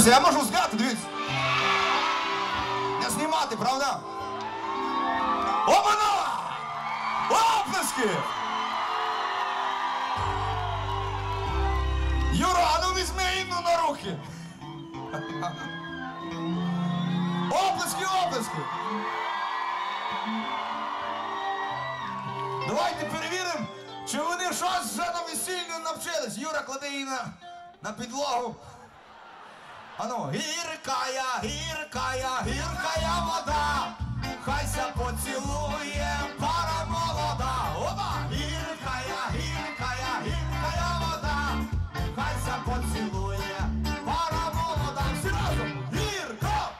Друзі, я можу зняти, дивіться. Не знімати, правда? Обана! Оплески! Юра, а ну візьми Інну на руки. Оплески, оплески. Давайте перевіримо, чи вони щось вже на весіллі навчились. Юра, клади її на, на підлогу. Ану, гіркая, гіркая, гіркая вода, хайся поцілує пара молода. Оба! Гіркая, гіркая, гіркая вода, хайся поцілує пара молода. Всі разом! Гірко!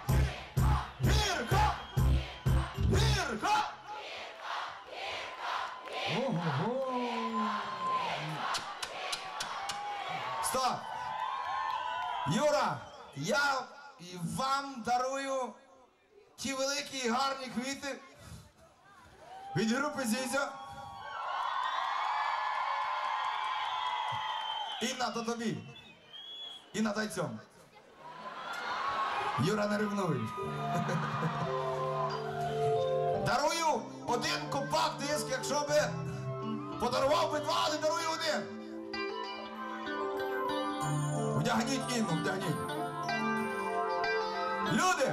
Юра, я вам дарую ті великі і гарні квіти від групи Зізя. Інна, то тобі. Інна, дай цьому. Юра, не ревнуй. Дарую один компакт-диск, якщо би подарував би два, але дарую один. Вдягніть Інну, вдягніть. Люди!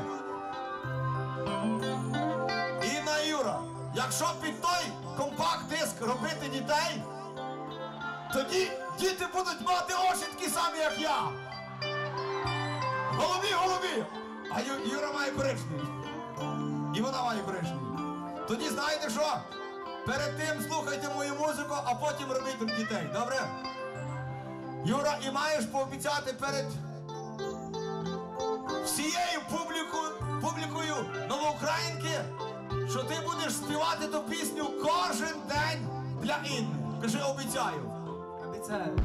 Інна Юра, якщо під той компакт-диск робити дітей, тоді діти будуть мати такі самі, як я. Голубі, голубі! А Юра має коричневі. І вона має коричневі. Тоді знаєте що? Перед тим слухайте мою музику, а потім робіть дітей, добре? Юра, і маєш пообіцяти перед всією публікою, публікою новоукраїнки, що ти будеш співати ту пісню кожен день для Інни. Кажи, обіцяю. Обіцяю.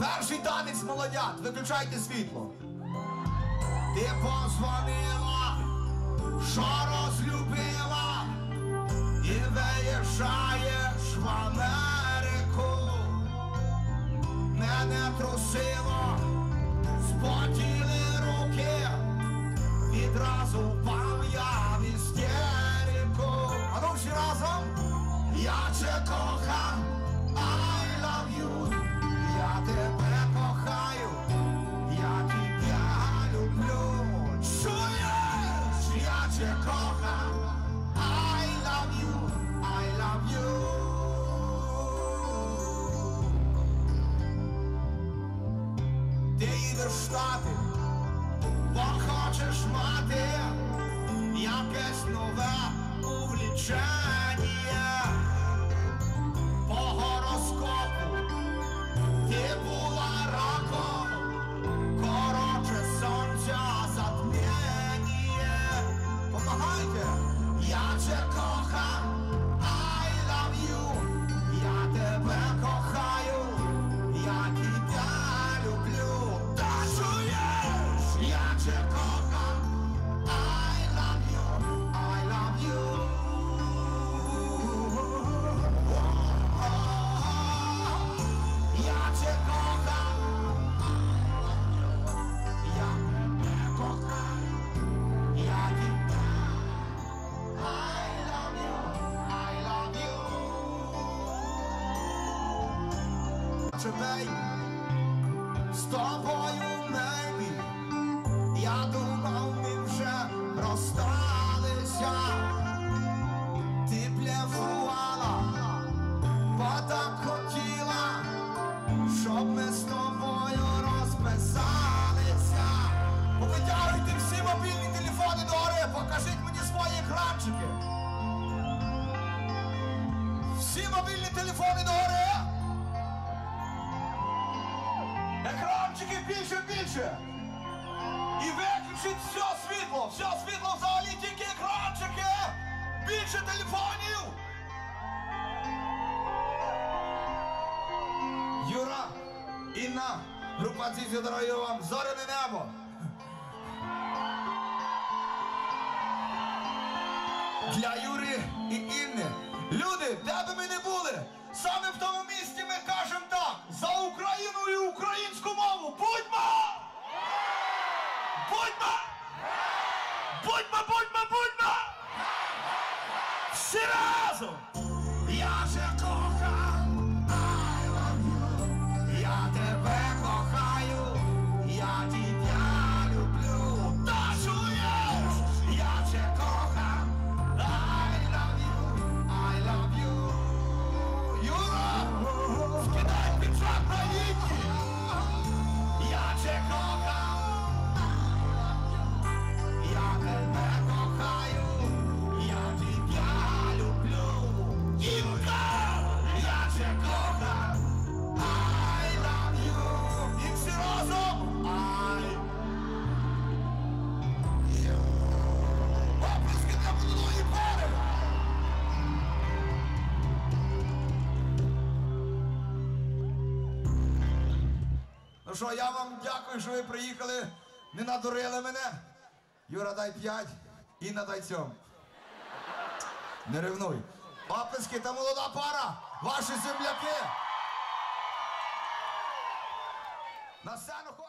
Перший танець молодят, виключайте світло. Ти позвонила, що Мене трусило, Штати, хочеш мати якесь нове увлічення. По гороскопу ти була раком, коротше сонця затміння. Помагайте, я тебе you. З тобою небі, я думав, ми вже розсталися. Ти блефувала, бо так хотіла, щоб ми з тобою розписалися. Повитягуйте всі мобільні телефони до гори, покажіть мені свої екранчики. Всі мобільні телефони до гори. Більше, більше. І виключіть все світло, все світло взагалі тільки екранчики. Більше телефонів. Юра, Інна, група Цізі дарує вам зоряне небо. Для Юри і Інни. Будьмо, будьмо, будьмо! Всі разом! Я же Ну що, я вам дякую, що ви приїхали. Не надурили мене. Юра, дай п'ять. і надай цьому. Не ревнуй. Оплески та молода пара. Ваші земляки. На сцену.